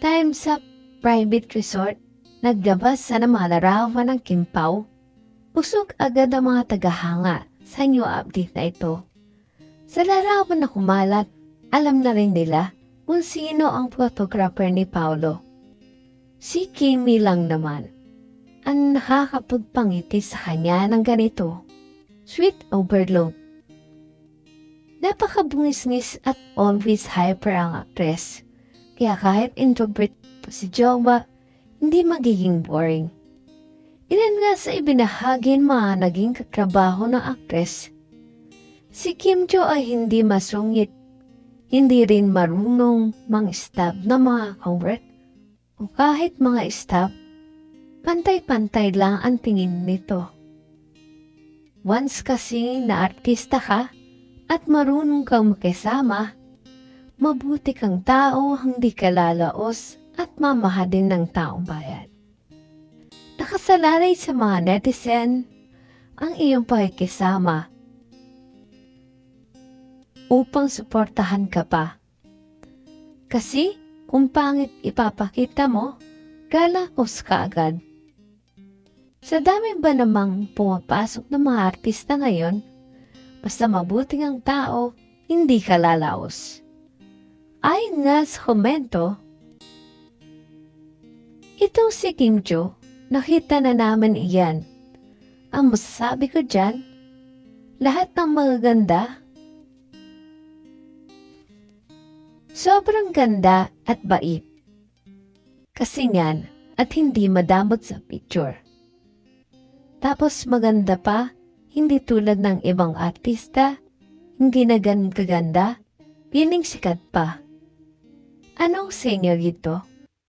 Time sa private resort, naglabas sa namalarawan ng kimpaw. Usog agad ang mga tagahanga sa new update na ito. Sa larawan na kumalat, alam na rin nila kung sino ang photographer ni Paolo. Si Kimi lang naman. Ang nakakapagpangiti sa kanya ng ganito. Sweet overload. Napakabungis-ngis at always hyper ang actress. Kaya kahit introvert pa si Jowa, hindi magiging boring. Ilan nga sa ibinahagin mga naging katrabaho ng actress. Si Kim Jo ay hindi masungit, hindi rin marunong mang-stab ng mga kawork o kahit mga staff, pantay-pantay lang ang tingin nito. Once kasi na artista ka at marunong kang makisama, mabuti kang tao, hindi ka lalaos at mamahadin ng taong bayan. Nakasalalay sa mga netizen ang iyong pakikisama upang suportahan ka pa. Kasi kung pangit ipapakita mo, galakos ka agad. Sa dami ba namang pumapasok ng mga artista ngayon, basta mabuting ang tao, hindi ka lalaos. Ayon nga sa komento, itong si Kim Jo, nakita na naman iyan. Ang masasabi ko dyan, lahat ng magaganda, sobrang ganda at bait. Kasi niyan, at hindi madamot sa picture. Tapos maganda pa, hindi tulad ng ibang artista, hindi na ganun kaganda, piling sikat pa. Anong sa inyo dito?